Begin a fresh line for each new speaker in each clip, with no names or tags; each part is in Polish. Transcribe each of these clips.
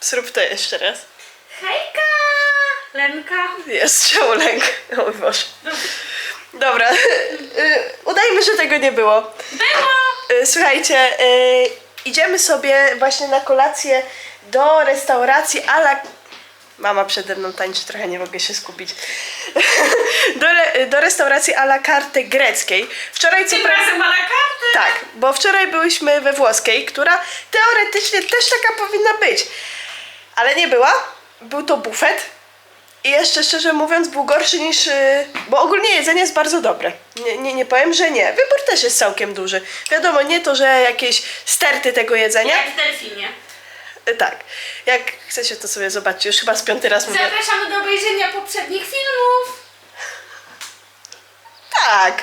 Zrób to jeszcze raz.
Hejka! Lenka.
Jest, czemu lęk? O Boże. Dobra, y, udajmy, że tego nie było.
Było!
Y, Słuchajcie, y, idziemy sobie właśnie na kolację do restauracji ala... Mama przede mną tańczy, trochę nie mogę się skupić. do, re- do restauracji a la carte greckiej. Wczoraj co
Tym razem a la carte.
Tak, bo wczoraj byliśmy we włoskiej, która teoretycznie też taka powinna być. Ale nie była. Był to bufet. I jeszcze szczerze mówiąc był gorszy niż... yy, Bo ogólnie jedzenie jest bardzo dobre. Nie, nie, nie powiem, że nie. Wybór też jest całkiem duży. Wiadomo, nie to, że jakieś sterty tego jedzenia.
Jak w delfinie.
Yy, Tak. Jak chcecie, to sobie zobaczcie. Już chyba z piąty raz mówię.
Zapraszamy do obejrzenia poprzednich filmów.
Tak.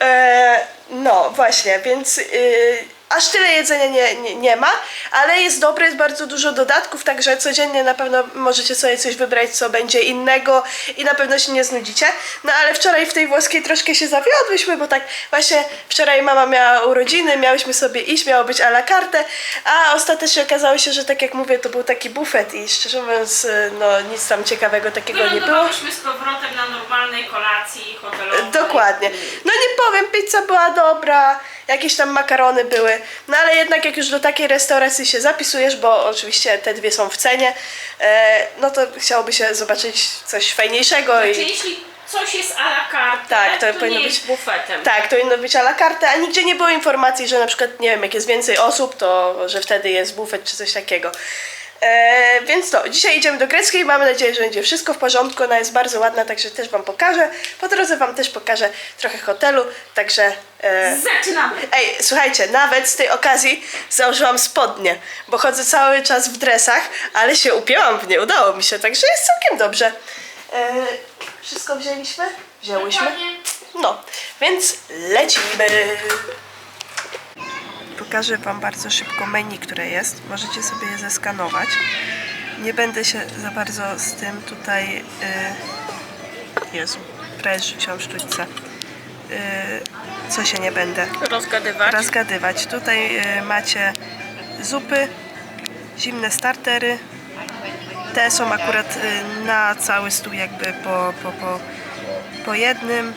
E, no właśnie, więc y, aż tyle jedzenia nie, nie, nie ma, ale jest dobre, jest bardzo dużo dodatków, także codziennie na pewno możecie sobie coś wybrać, co będzie innego i na pewno się nie znudzicie. No ale wczoraj w tej włoskiej troszkę się zawiodłyśmy, bo tak właśnie wczoraj mama miała urodziny, miałyśmy sobie iść, miało być à la carte, a ostatecznie okazało się, że tak jak mówię, to był taki bufet i szczerze mówiąc, y, no nic tam ciekawego takiego nie było.
Wylądowałyśmy z powrotem na normalnej kolacji hotelowej.
Dokładnie. No nie powiem, pizza była dobra, jakieś tam makarony były, no ale jednak jak już do takiej restauracji się zapisujesz, bo oczywiście te dwie są w cenie, e, no to chciałoby się zobaczyć coś fajniejszego
Czy
i
jeśli coś jest a la carte,
Tak, to
to,
powinno
nie
być-
jest bufetem.
tak, to powinno być à la carte, a nigdzie nie było informacji, że na przykład, nie wiem, jak jest więcej osób, to że wtedy jest bufet czy coś takiego. E, więc to, dzisiaj idziemy do greckiej, mamy nadzieję, że będzie wszystko w porządku, ona jest bardzo ładna, także też Wam pokażę. Po drodze Wam też pokażę trochę hotelu, także... E,
Zaczynamy.
Ej, słuchajcie, nawet z tej okazji założyłam spodnie, bo chodzę cały czas w dresach, ale się upięłam w nie, udało mi się, także jest całkiem dobrze. E, wszystko wzięliśmy? Wzięłyśmy? No, więc lecimy. Pokażę Wam bardzo szybko menu, które jest. Możecie sobie je zeskanować. Nie będę się za bardzo z tym tutaj... Y... Jezu, prawie rzuciłam sztućce. Y... Co się nie będę
Rozgadywać.
rozgadywać. Tutaj y, macie zupy, zimne startery. Te są akurat y, na cały stół jakby po, po, po, po jednym.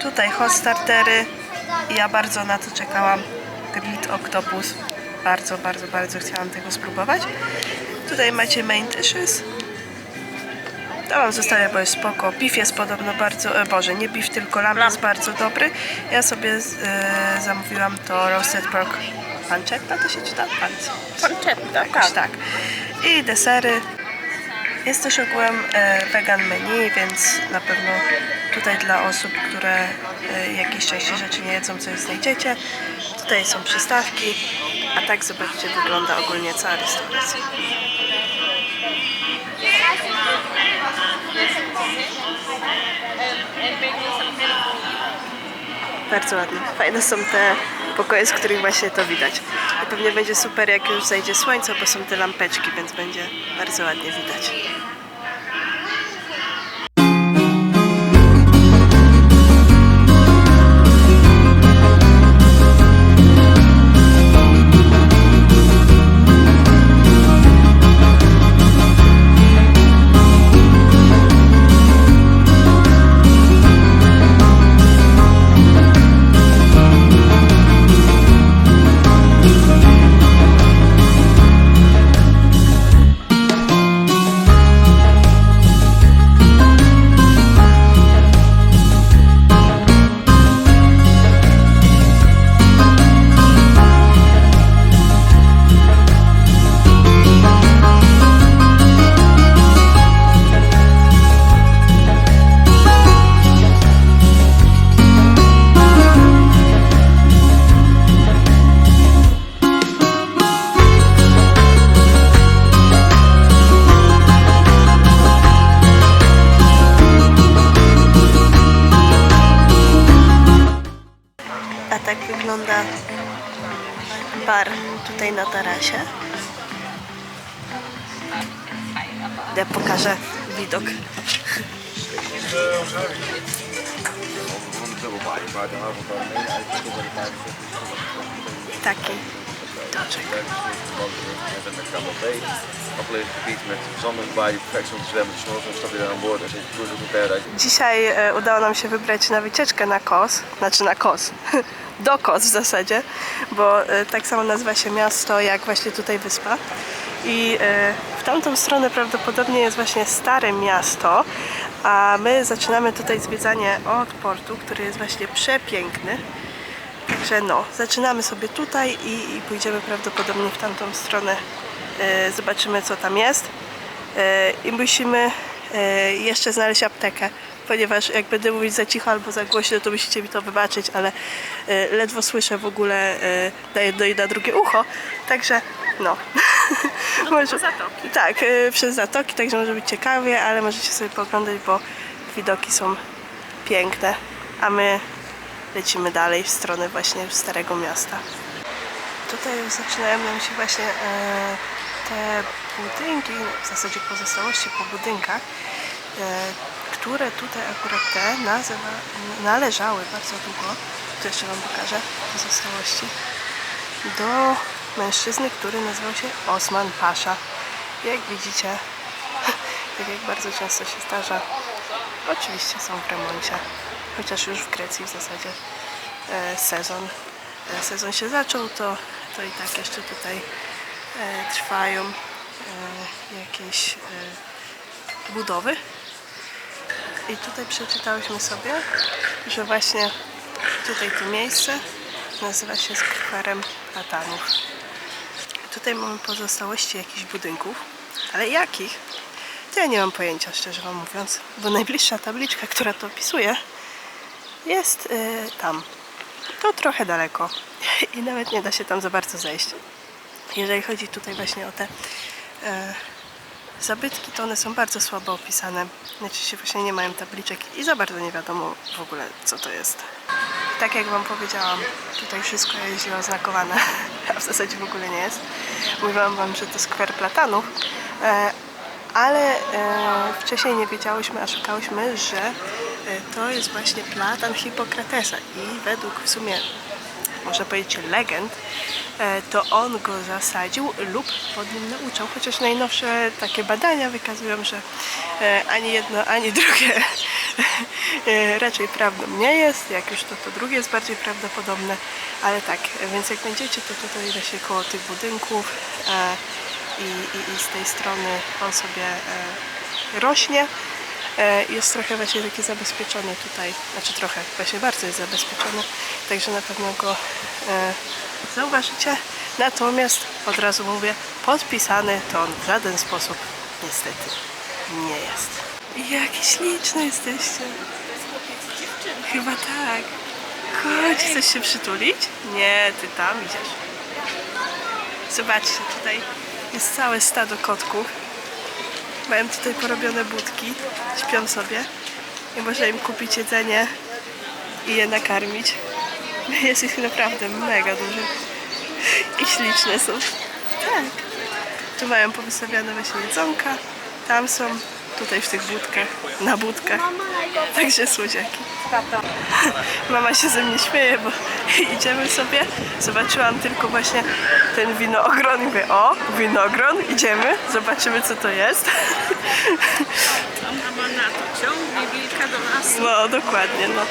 Tutaj hot startery. Ja bardzo na to czekałam. Grilled octopus. Bardzo, bardzo, bardzo chciałam tego spróbować. Tutaj macie main dishes. To wam zostawię, bo jest spoko. Beef jest podobno bardzo, e, boże, nie beef, tylko lamb jest bardzo dobry. Ja sobie e, zamówiłam to roasted pork pancetta, to się czyta? Panc-
Pancetta,
Jakoś tak. I desery. Jest też ogółem e, vegan menu, więc na pewno tutaj dla osób, które e, jakieś części rzeczy nie jedzą, coś znajdziecie. Tutaj są przystawki, a tak zobaczcie wygląda ogólnie cała restauracja. Bardzo ładne. Fajne są te pokoje, z których właśnie to widać. I pewnie będzie super, jak już zajdzie słońce, bo są te lampeczki, więc będzie bardzo ładnie widać.
Je cruise op een paradise.
Dzisiaj e, udało nam się wybrać na wycieczkę na Kos, znaczy na Kos, do Kos w zasadzie, bo e, tak samo nazywa się miasto jak właśnie tutaj wyspa. I e, w tamtą stronę prawdopodobnie jest właśnie stare miasto, a my zaczynamy tutaj zwiedzanie od portu, który jest właśnie przepiękny. Także no, zaczynamy sobie tutaj i, i pójdziemy prawdopodobnie w tamtą stronę. E, zobaczymy co tam jest. I musimy jeszcze znaleźć aptekę, ponieważ jak będę mówić za cicho albo za głośno, to musicie mi to wybaczyć, ale e, ledwo słyszę w ogóle e, na jedno i na drugie ucho. Także no. Może,
zatoki.
Tak, e, przez zatoki, także może być ciekawie, ale możecie sobie pooglądać, bo widoki są piękne. A my lecimy dalej w stronę właśnie Starego Miasta. Tutaj zaczynają nam się właśnie e, te budynki, w zasadzie pozostałości po budynkach, e, które tutaj akurat te nazywa, należały bardzo długo, to jeszcze Wam pokażę pozostałości, do mężczyzny, który nazywał się Osman Pasza. Jak widzicie, tak jak bardzo często się zdarza, oczywiście są w remoncie, chociaż już w Grecji w zasadzie e, sezon, e, sezon się zaczął, to, to i tak jeszcze tutaj e, trwają jakieś budowy. I tutaj przeczytałyśmy sobie, że właśnie tutaj to miejsce nazywa się skwerem platanów. Tutaj mamy pozostałości jakichś budynków, ale jakich? To ja nie mam pojęcia, szczerze Wam mówiąc, bo najbliższa tabliczka, która to opisuje, jest y, tam. To trochę daleko i nawet nie da się tam za bardzo zejść. Jeżeli chodzi tutaj właśnie o te e, zabytki, to one są bardzo słabo opisane. Najczęściej właśnie nie mają tabliczek i za bardzo nie wiadomo w ogóle co to jest. Tak jak Wam powiedziałam, tutaj wszystko jest źle oznakowane, a w zasadzie w ogóle nie jest. Mówiłam Wam, że to skwer platanów, e, ale e, wcześniej nie wiedziałyśmy, a szukałyśmy, że e, to jest właśnie platan Hipokratesa i według w sumie można powiedzieć legend, to on go zasadził lub pod nim nauczał, chociaż najnowsze takie badania wykazują, że e, ani jedno, ani drugie e, raczej prawdą nie jest, jak już to to drugie jest bardziej prawdopodobne, ale tak, więc jak będziecie, to tutaj właśnie koło tych budynków e, i, i, i z tej strony on sobie e, rośnie. E, Jest trochę właśnie taki zabezpieczony tutaj, znaczy trochę, właśnie bardzo jest zabezpieczony, także na pewno go e, zauważycie. Natomiast od razu mówię, podpisany to on w żaden sposób niestety nie jest. Jakie śliczne jesteście. Chyba tak. Chodź, chcesz się przytulić? Nie, ty tam idziesz. Zobaczcie, tutaj jest całe stado kotków. Mają tutaj porobione budki, śpią sobie i można im kupić jedzenie i je nakarmić. Jest ich naprawdę mega dużo i śliczne są. Tak. Tu mają powystawiane właśnie jedzonka, tam są, tutaj w tych budkach, na budkach. Także słodziaki. Mama się ze mnie śmieje, bo idziemy sobie. Zobaczyłam tylko właśnie ten winogron i mówię, o, winogron, idziemy, zobaczymy co to jest.
Ona ma na to ciągnie wilka do lasu.
No, dokładnie, no.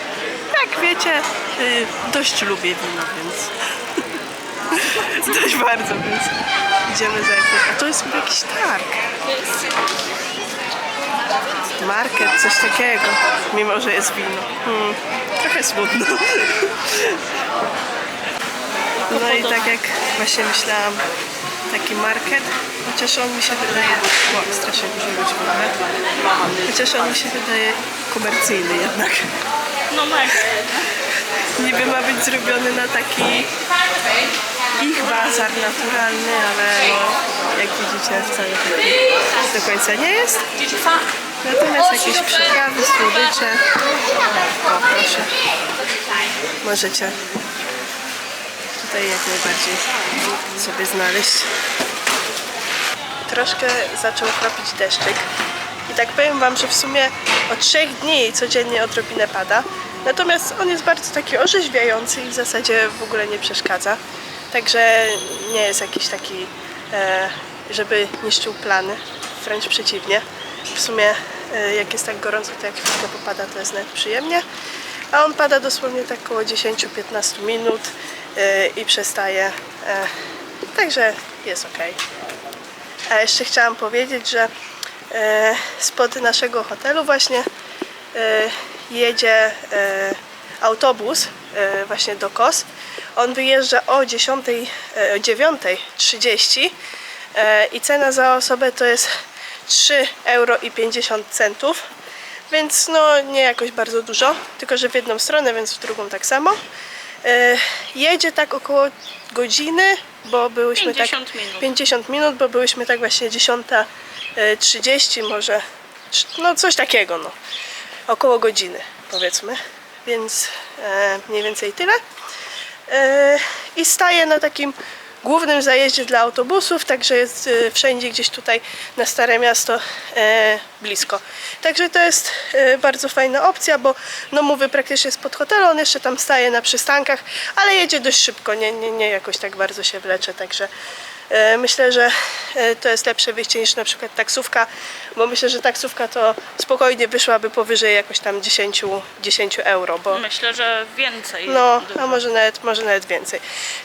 Jak wiecie, y, dość lubię wino, więc... dość bardzo, więc idziemy za. A to jest chyba jakiś targ. Market, coś takiego, mimo że jest wino. Hmm, trochę smutno. No i tak jak właśnie myślałam, taki market, chociaż on mi się wydaje, o, strasznie dużo ludzi w ogóle, chociaż on mi się wydaje komercyjny jednak.
No mega.
Niby ma być zrobiony na taki ich bazar naturalny, ale no, jak widzicie wcale taki do końca nie jest. Natomiast jakieś przyprawy, słodycze, o proszę, możecie tutaj jak najbardziej sobie znaleźć. Troszkę zaczął kropić deszczyk i tak powiem Wam, że w sumie od trzech dni codziennie odrobinę pada. Natomiast on jest bardzo taki orzeźwiający i w zasadzie w ogóle nie przeszkadza. Także nie jest jakiś taki, e, żeby niszczył plany, wręcz przeciwnie. W sumie e, jak jest tak gorąco, to jak chwilkę popada, to jest nawet przyjemnie. A on pada dosłownie tak około 10-15 minut e, i przestaje. Także jest ok. A jeszcze chciałam powiedzieć, że spod naszego hotelu właśnie jedzie autobus e, właśnie do KOS. On wyjeżdża o 10, e, o 9.30 e, i cena za osobę to jest 3 euro i 50 centów. Więc no nie jakoś bardzo dużo, tylko że w jedną stronę, więc w drugą tak samo. E, jedzie tak około godziny, bo byłyśmy
50
tak
minut.
50 minut, bo byłyśmy tak właśnie 10.30 może, no coś takiego no. Około godziny powiedzmy, więc e, mniej więcej tyle. E, I staje na takim głównym zajeździe dla autobusów, także jest e, wszędzie gdzieś tutaj na Stare Miasto e, blisko. Także to jest e, bardzo fajna opcja, bo no mówię praktycznie spod hotelu, on jeszcze tam staje na przystankach, ale jedzie dość szybko, nie, nie, nie jakoś tak bardzo się wlecze, także myślę, że e, to jest lepsze wyjście niż na przykład taksówka, bo myślę, że taksówka to spokojnie wyszłaby powyżej jakoś tam 10, 10 euro, bo
Myślę, że więcej.
no, a może nawet, może nawet więcej.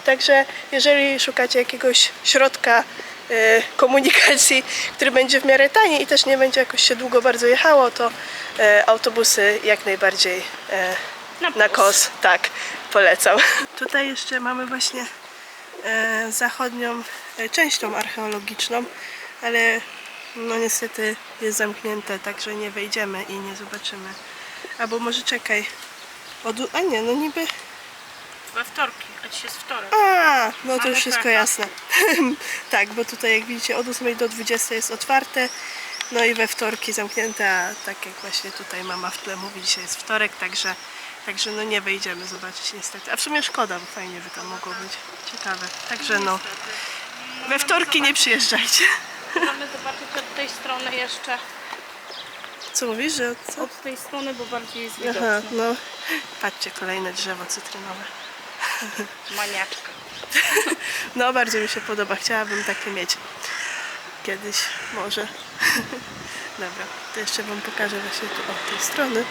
Także jeżeli szukacie jakiegoś środka e, komunikacji, który będzie w miarę tani i też nie będzie jakoś się długo bardzo jechało, to e, autobusy jak najbardziej e,
Na
na kos, tak, polecam. Tutaj jeszcze mamy właśnie e, zachodnią e, część tą archeologiczną, ale no niestety jest zamknięte, także nie wejdziemy i nie zobaczymy. Albo może czekaj. Odu- a nie, no niby
We wtorki, a dziś jest wtorek.
a, no to
Mamy
już wszystko
pecha.
jasne. tak, bo tutaj jak widzicie od 8 do 20 jest otwarte, no i we wtorki zamknięte, a tak jak właśnie tutaj mama w tle mówi, dzisiaj jest wtorek, także, także no nie wejdziemy zobaczyć niestety. A w sumie szkoda, bo fajnie by tam mogło być. Ciekawe. Także no, we wtorki nie przyjeżdżajcie.
Mamy zobaczyć od tej strony jeszcze.
Co mówisz, że co?
Od tej strony, bo bardziej jest
Aha,
widoczne.
no. Patrzcie, kolejne drzewo cytrynowe.
Maniaczka.
No, bardzo mi się podoba. Chciałabym takie mieć. Kiedyś może. Dobra, to jeszcze Wam pokażę właśnie tu od tej strony.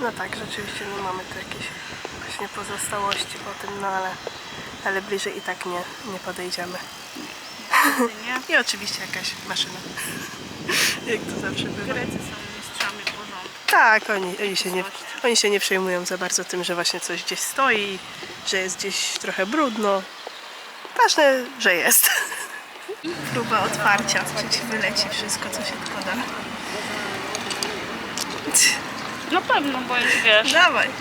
No tak, rzeczywiście no mamy tu jakieś właśnie pozostałości po tym, no ale, ale bliżej i tak nie, nie podejdziemy.
Nie?
I oczywiście jakaś maszyna. Jak to zawsze bywa.
Grecy są mistrzami porządku.
Tak, oni, oni, się nie, oni się nie przejmują za bardzo tym, że właśnie coś gdzieś stoi, że jest gdzieś trochę brudno. Ważne, że jest. Próba otwarcia, czy ci wyleci wszystko, co się tylko da.
Na pewno, bo już wiesz.
Dawaj.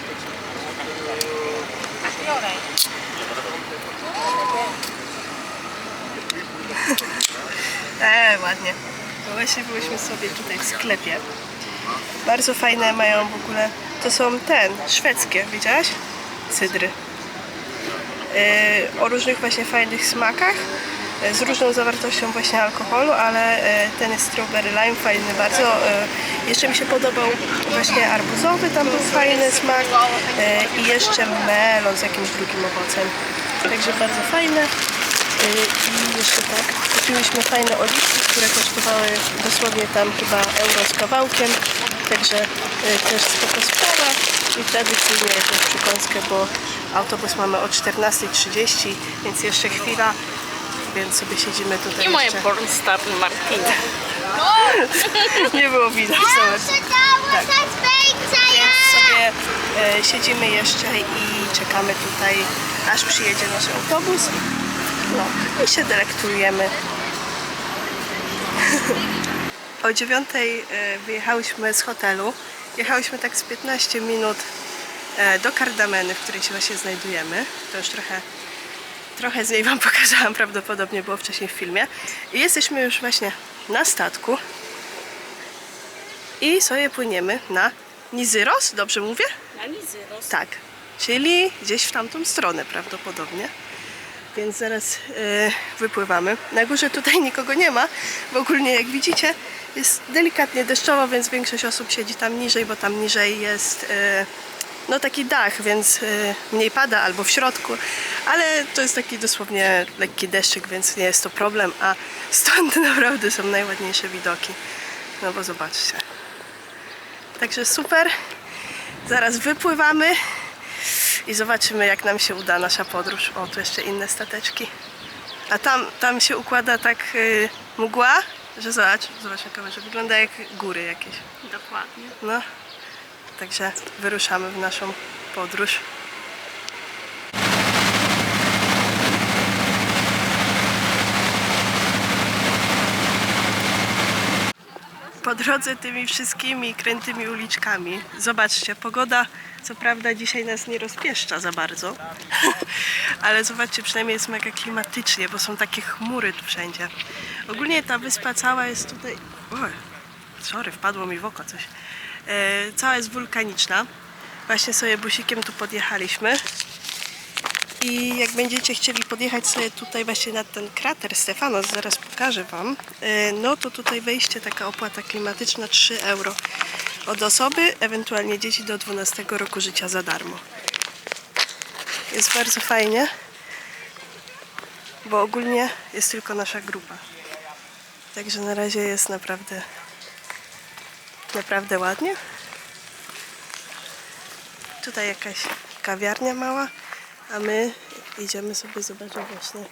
E, ładnie. Bo właśnie byłyśmy sobie tutaj w sklepie. Bardzo fajne mają w ogóle. To są ten, szwedzkie, widziałaś? Cydry. E, o różnych właśnie fajnych smakach. E, Z różną zawartością właśnie alkoholu, ale e, ten jest strawberry lime fajny bardzo. E, Jeszcze mi się podobał właśnie arbuzowy, tam był fajny smak i jeszcze melon z jakimś drugim owocem. Także bardzo fajne. I jeszcze tak, kupiłyśmy fajne oliwki, które kosztowały dosłownie tam chyba euro z kawałkiem. Także też spoko sprawa. I tradycyjnie jakąś przekąskę, bo autobus mamy o 14.30, więc jeszcze chwila. Więc sobie siedzimy tutaj
I moje pornstar Martina.
Nie było widać. zobacz. Tak. Więc sobie e, siedzimy jeszcze i czekamy tutaj, aż przyjedzie nasz autobus. No i się delektujemy. o dziewiątej e, wyjechałyśmy z hotelu. Jechałyśmy tak z 15 minut e, do Kardameny, w której się właśnie znajdujemy. To już trochę, trochę z niej Wam pokazałam, prawdopodobnie było wcześniej w filmie. I jesteśmy już właśnie na statku. I sobie płyniemy na Nizyros, dobrze mówię?
Na Nizyros.
Tak, czyli gdzieś w tamtą stronę prawdopodobnie. więc zaraz e, wypływamy. Na górze tutaj nikogo nie ma, bo ogólnie jak widzicie jest delikatnie deszczowo, więc większość osób siedzi tam niżej, bo tam niżej jest e, no taki dach, więc e, mniej pada albo w środku, ale to jest taki dosłownie lekki deszczyk, więc nie jest to problem, a stąd naprawdę są najładniejsze widoki. No bo zobaczcie. Także super. Zaraz wypływamy i zobaczymy jak nam się uda nasza podróż. O, tu jeszcze inne stateczki. A tam, tam się układa tak y, mgła, że zobacz, zobacz na kamerze, wygląda jak góry jakieś.
Dokładnie.
No, także wyruszamy w naszą podróż. Po drodze tymi wszystkimi krętymi uliczkami. Zobaczcie, pogoda co prawda dzisiaj nas nie rozpieszcza za bardzo, ale zobaczcie, przynajmniej jest mega klimatycznie, bo są takie chmury tu wszędzie. Ogólnie ta wyspa cała jest tutaj... Oj, sorry, wpadło mi w oko coś. E, cała jest wulkaniczna. Właśnie sobie busikiem tu podjechaliśmy. I jak będziecie chcieli podjechać sobie tutaj właśnie na ten krater Stefanos, zaraz pokażę Wam, e, no to tutaj wejście, taka opłata klimatyczna 3 euro od osoby, ewentualnie dzieci do 12 roku życia za darmo. Jest bardzo fajnie, bo ogólnie jest tylko nasza grupa. Także na razie jest naprawdę naprawdę ładnie. Tutaj jakaś kawiarnia mała, a my idziemy sobie zobaczyć właśnie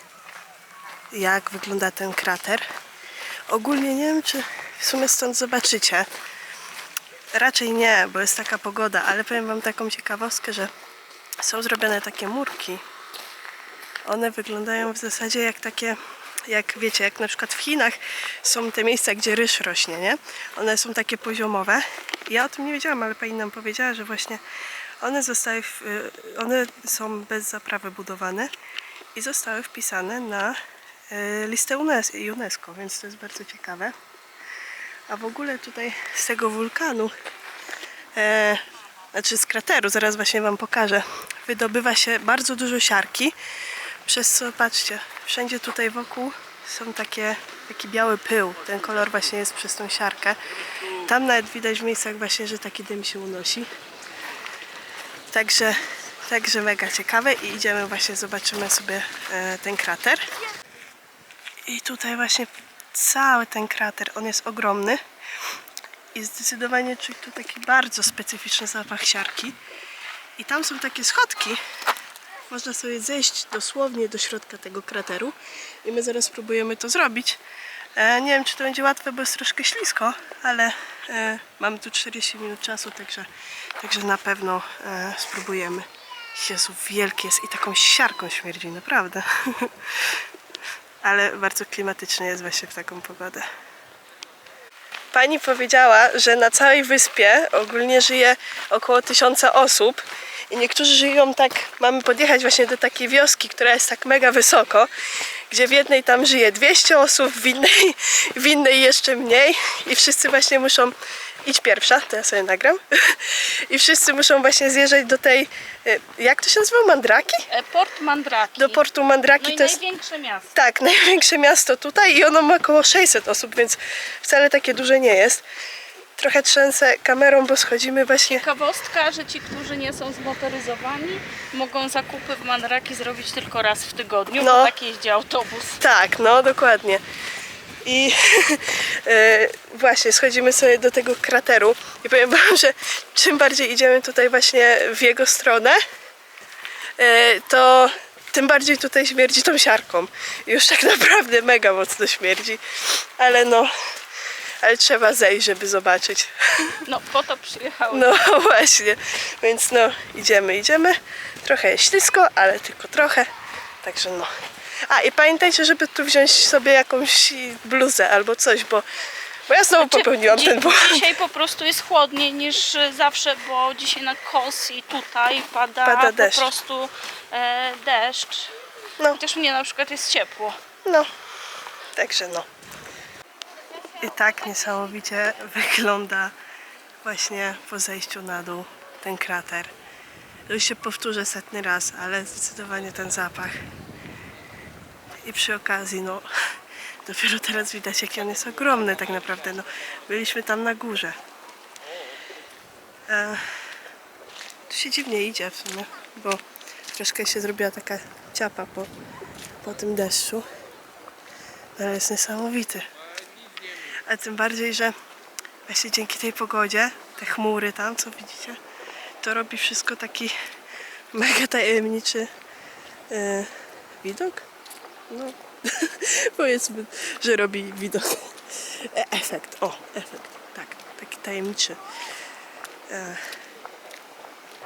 jak wygląda ten krater. Ogólnie nie wiem, czy w sumie stąd zobaczycie. Raczej nie, bo jest taka pogoda, ale powiem Wam taką ciekawostkę, że są zrobione takie murki. One wyglądają w zasadzie jak takie, jak wiecie, jak na przykład w Chinach są te miejsca, gdzie ryż rośnie, nie? One są takie poziomowe. Ja o tym nie wiedziałam, ale pani nam powiedziała, że właśnie one zostały, w, y, one są bez zaprawy budowane i zostały wpisane na y, listę UNES- UNESCO, więc to jest bardzo ciekawe. A w ogóle tutaj z tego wulkanu, e, znaczy z krateru, zaraz właśnie Wam pokażę, wydobywa się bardzo dużo siarki, przez co, patrzcie, wszędzie tutaj wokół są takie, taki biały pył. Ten kolor właśnie jest przez tą siarkę. Tam nawet widać w miejscach właśnie, że taki dym się unosi. Także, także mega ciekawe i idziemy właśnie, zobaczymy sobie e, ten krater. I tutaj właśnie cały ten krater, on jest ogromny i zdecydowanie czuć tu taki bardzo specyficzny zapach siarki. I tam są takie schodki, można sobie zejść dosłownie do środka tego krateru i my zaraz spróbujemy to zrobić. E, nie wiem, czy to będzie łatwe, bo jest troszkę ślisko, ale e, mamy tu 40 minut czasu, także, także na pewno e, spróbujemy. Jezu, wielki jest i taką siarką śmierdzi, naprawdę. ale bardzo klimatycznie jest właśnie w taką pogodę. Pani powiedziała, że na całej wyspie ogólnie żyje około tysiąca osób i niektórzy żyją tak, mamy podjechać właśnie do takiej wioski, która jest tak mega wysoko, gdzie w jednej tam żyje 200 osób, w innej, w innej jeszcze mniej i wszyscy właśnie muszą idź pierwsza, to ja sobie nagram i wszyscy muszą właśnie zjeżdżać do tej, e, jak to się nazywa, Mandraki?
E, Port Mandraki.
Do portu Mandraki
no
to jest...
największe miasto.
Tak, największe miasto tutaj i ono ma około 600 osób, więc wcale takie duże nie jest. Trochę trzęsę kamerą, bo schodzimy właśnie...
Ciekawostka, że ci, którzy nie są zmotoryzowani, mogą zakupy w Mandraki zrobić tylko raz w tygodniu,
No.
bo tak jeździ autobus.
Tak, no dokładnie. I e, właśnie schodzimy sobie do tego krateru i powiem wam, że czym bardziej idziemy tutaj właśnie w jego stronę, e, to tym bardziej tutaj śmierdzi tą siarką. Już tak naprawdę mega mocno śmierdzi, ale no, ale trzeba zejść, żeby zobaczyć.
No po to przyjechałem.
No właśnie, więc no idziemy, idziemy. Trochę jest ślisko, ale tylko trochę. Także no. A i pamiętajcie, żeby tu wziąć sobie jakąś bluzę albo coś, bo, bo ja znowu popełniłam
Dzi-
ten błąd.
Dzisiaj po prostu jest chłodniej niż zawsze, bo dzisiaj na Kos i tutaj pada,
Pada deszcz.
po prostu e, deszcz.
No.
Chociaż mnie na przykład jest ciepło.
No, także no. I tak niesamowicie wygląda właśnie po zejściu na dół ten krater. Już się powtórzę setny raz, ale zdecydowanie ten zapach I przy okazji, no, dopiero teraz widać, jaki on jest ogromny tak naprawdę. No, byliśmy tam na górze. E, tu się dziwnie idzie w sumie, bo troszkę się zrobiła taka ciapa po, po tym deszczu. Ale jest niesamowity. A tym bardziej, że właśnie dzięki tej pogodzie, te chmury tam, co widzicie, to robi wszystko taki mega tajemniczy e, widok. No, powiedzmy, że robi widok. Efekt, o, efekt, tak, taki tajemniczy. E,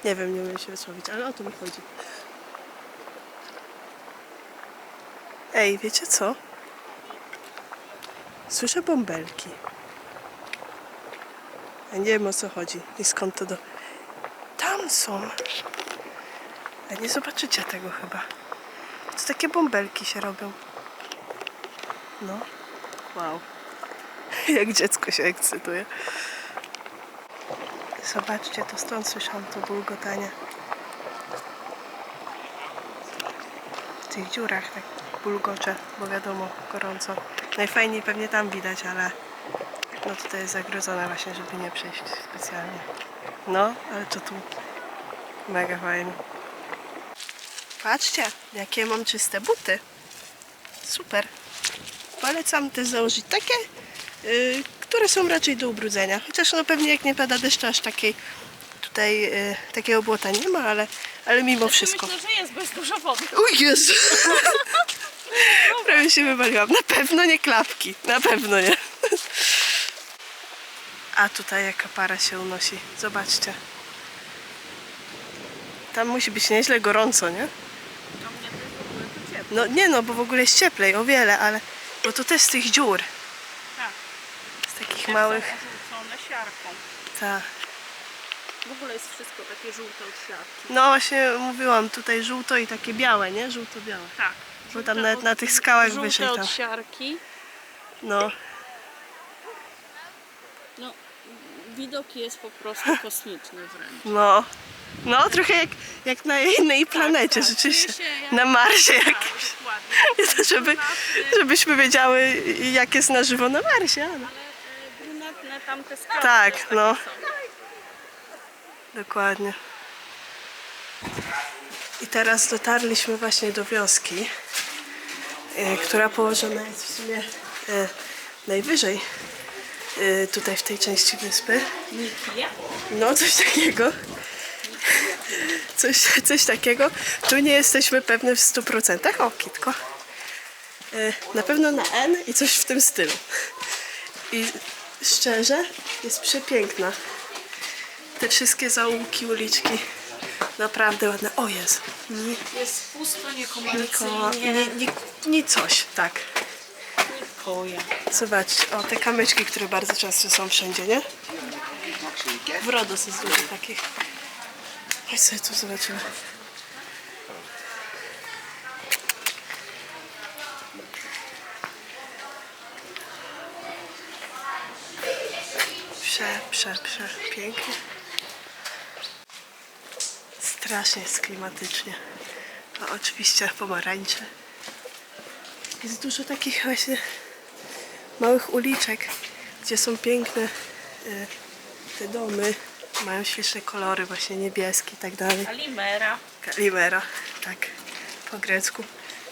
nie wiem, nie umiem się wysłowić, ale o to mi chodzi. Ej, wiecie co? Słyszę bąbelki. Ja nie wiem o co chodzi i skąd to do... Tam są. A nie zobaczycie tego chyba. To takie bąbelki się robią. No. Wow. Jak dziecko się ekscytuje. Zobaczcie, to stąd słyszałam to bulgotanie. W tych dziurach tak bulgocze, bo wiadomo, gorąco. Najfajniej pewnie tam widać, ale no tutaj jest zagrodzone właśnie, żeby nie przejść specjalnie. No, ale to tu mega fajnie. Patrzcie, jakie mam czyste buty. Super. Polecam też założyć takie, y, które są raczej do ubrudzenia. Chociaż no pewnie jak nie pada deszcz, aż takiej tutaj y, takiego błota nie ma, ale, ale mimo wszystko.
Myślę, że jest bez dużo wody.
O Jezu! Prawie się wywaliłam. Na pewno nie klapki. Na pewno nie. A tutaj jaka para się unosi. Zobaczcie. Tam musi być nieźle gorąco, nie? No nie no, bo w ogóle jest cieplej, o wiele, ale... Bo to też z tych dziur.
Tak.
Z takich małych...
Rzucone siarką.
Ta.
W ogóle jest wszystko takie żółte od siarki.
No właśnie mówiłam, tutaj żółto i takie białe, nie? Żółto-białe.
Tak.
Bo tam nawet na tych skałach
Żółte
wyżej tam.
od siarki.
No.
No, widok jest po prostu kosmiczny wręcz.
No, no trochę jak, jak na innej planecie,
tak.
rzeczywiście.
Się jak-
Na Marsie
Tak,
jakimś.
dokładnie.
Żeby, żebyśmy wiedziały, jak jest na żywo na Marsie. Ale...
Ale e, brunatne tamte skały
Tak, no.
są.
Dokładnie. I teraz dotarliśmy właśnie do wioski, e, która położona jest w sumie e, najwyżej tutaj w tej części wyspy. No, coś takiego. Coś, coś takiego. Tu nie jesteśmy pewne w 100%. O, kitko. E, Na pewno na N i coś w tym stylu. I szczerze, jest przepiękna. Te wszystkie zaułki, uliczki. Naprawdę ładne. O, jest. Ni,
Jest pusto, niekomercyjnie.
ni, ni, ni coś, tak.
Nikoja.
Zobaczcie, o te kamyczki, które bardzo często są wszędzie, nie? W Rodos jest dużo takich. Chodź sobie tu zobaczymy. Prze, prze, prze, pięknie. Strasznie jest klimatycznie. A oczywiście pomarańcze. Jest dużo takich właśnie małych uliczek, gdzie są piękne e, te domy. Mają śliczne kolory, właśnie niebieskie i tak dalej.
Kalimera.
Kalimera, tak, po grecku.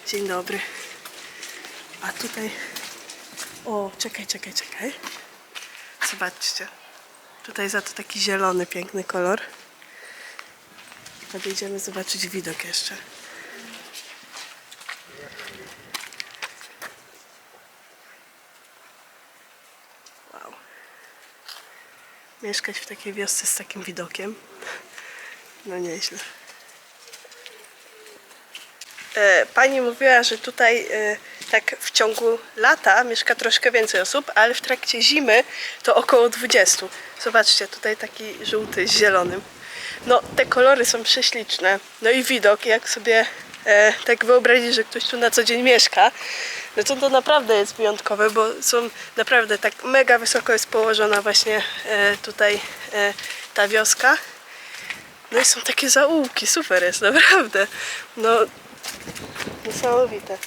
Dzień dobry. A tutaj... O, czekaj, czekaj, czekaj. Zobaczcie. Tutaj za to taki zielony, piękny kolor. Podejdziemy zobaczyć widok jeszcze. Mieszkać w takiej wiosce z takim widokiem. No nieźle. E, Pani mówiła, że tutaj e, tak w ciągu lata mieszka troszkę więcej osób, ale w trakcie zimy to około 20. Zobaczcie, tutaj taki żółty z zielonym. No, te kolory są prześliczne. No i widok, jak sobie e, tak wyobrazić, że ktoś tu na co dzień mieszka, no to to naprawdę jest wyjątkowe, bo są naprawdę tak mega wysoko jest położona właśnie e, tutaj e, ta wioska. No i są takie zaułki, super jest, naprawdę. No, niesamowite.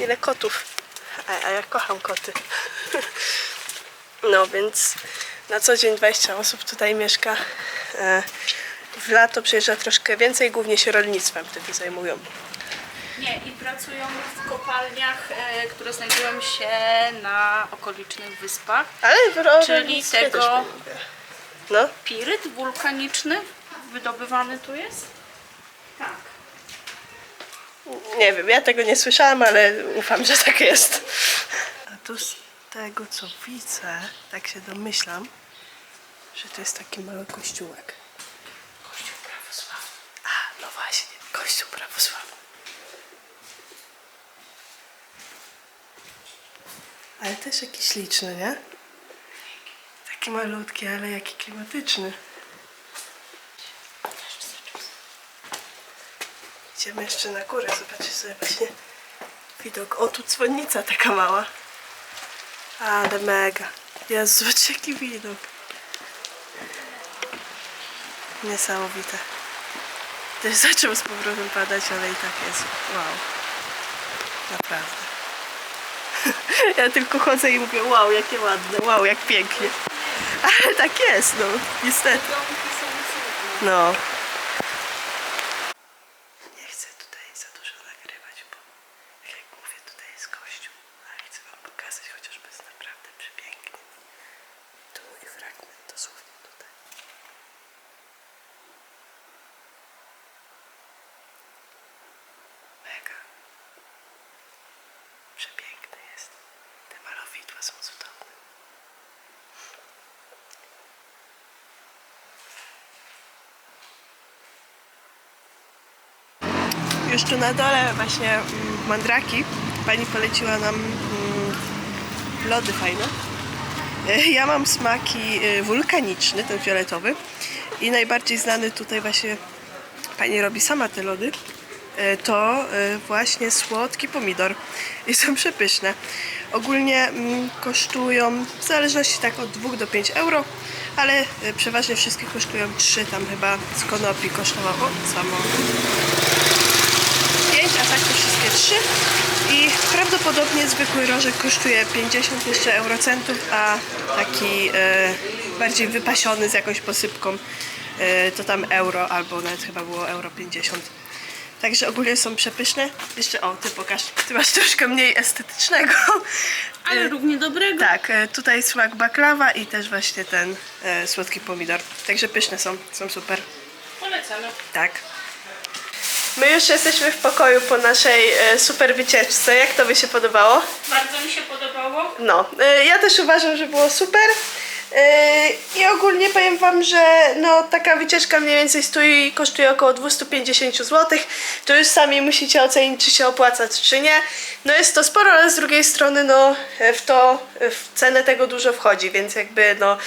Ile kotów. A, a ja kocham koty. No więc na co dzień 20 osób tutaj mieszka. E, W lato przyjeżdża troszkę więcej, głównie się rolnictwem wtedy zajmują.
Nie, i pracują w kopalniach, e, które znajdują się na okolicznych wyspach.
Ale w rolnictwie
Czyli
też
tego-
będzie. No,
Piryt wulkaniczny wydobywany tu jest? Tak.
nie wiem, ja tego nie słyszałam, ale ufam, że tak jest. A tu z tego co widzę, tak się domyślam, że to jest taki mały kościółek. Kościół prawosławny. A, no właśnie, kościół prawosławny. Ale też jakiś liczny, nie? Taki malutki, ale jaki klimatyczny. Idziemy jeszcze na górę, zobaczcie sobie właśnie widok. O, tu dzwonnica taka mała. Ale mega. Jezu, jaki widok. Niesamowite. Też zaczął z powrotem padać, ale i tak jest. Wow. Naprawdę. Ja tylko chodzę i mówię, wow, jakie ładne, wow, jak pięknie. Ale tak jest, no, niestety. No. Nie chcę tutaj za dużo nagrywać, bo tak jak mówię, tutaj jest kościół, ale chcę wam pokazać chociażby jest naprawdę przepięknie. Tu i fragment dosłownie tutaj. Mega. Przepiękny jest. Te malowidła są cudowne. Już tu na dole właśnie mm, mandraki. Pani poleciła nam mm, lody fajne. Ja mam smaki e, wulkaniczny, ten fioletowy. I najbardziej znany tutaj właśnie pani robi sama te lody. e, To e, właśnie słodki pomidor. I są przepyszne. Ogólnie mm, kosztują w zależności tak od 2 do 5 euro, ale przeważnie wszystkie kosztują 3, tam chyba z konopi kosztowało samo 5, a tak to wszystkie 3. I prawdopodobnie zwykły rożek kosztuje 50 jeszcze eurocentów, a taki e, bardziej wypasiony z jakąś posypką e, to tam euro albo nawet chyba było euro 50. Także ogólnie są przepyszne. Jeszcze o, ty pokaż. Ty masz troszkę mniej estetycznego.
Ale
E,
równie dobrego.
tak, e, tutaj smak baklawa i też właśnie ten e, słodki pomidor. Także pyszne są, są super.
Polecamy.
Tak. My już jesteśmy w pokoju po naszej e, super wycieczce. Jak to by się podobało?
Bardzo mi się podobało.
No, e, ja też uważam, że było super. E, I ogólnie powiem Wam, że no, taka wycieczka mniej więcej stoi, kosztuje około 250 zł. To już sami musicie ocenić, czy się opłaca, czy nie. No jest to sporo, ale z drugiej strony no, e, w to, e, w cenę tego dużo wchodzi, więc jakby no,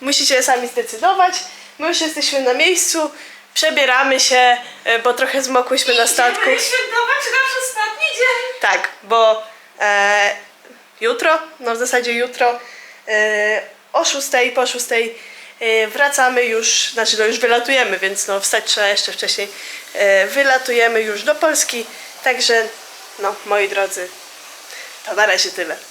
musicie sami zdecydować. My już jesteśmy na miejscu, przebieramy się, e, bo trochę zmokłyśmy na statku.
świętować nasz ostatni dzień.
Tak, bo e, jutro, no w zasadzie jutro e, o 6, po 6 e, wracamy już, znaczy no już wylatujemy, więc no wstać trzeba jeszcze wcześniej. E, wylatujemy już do Polski, także no moi drodzy, to na razie tyle.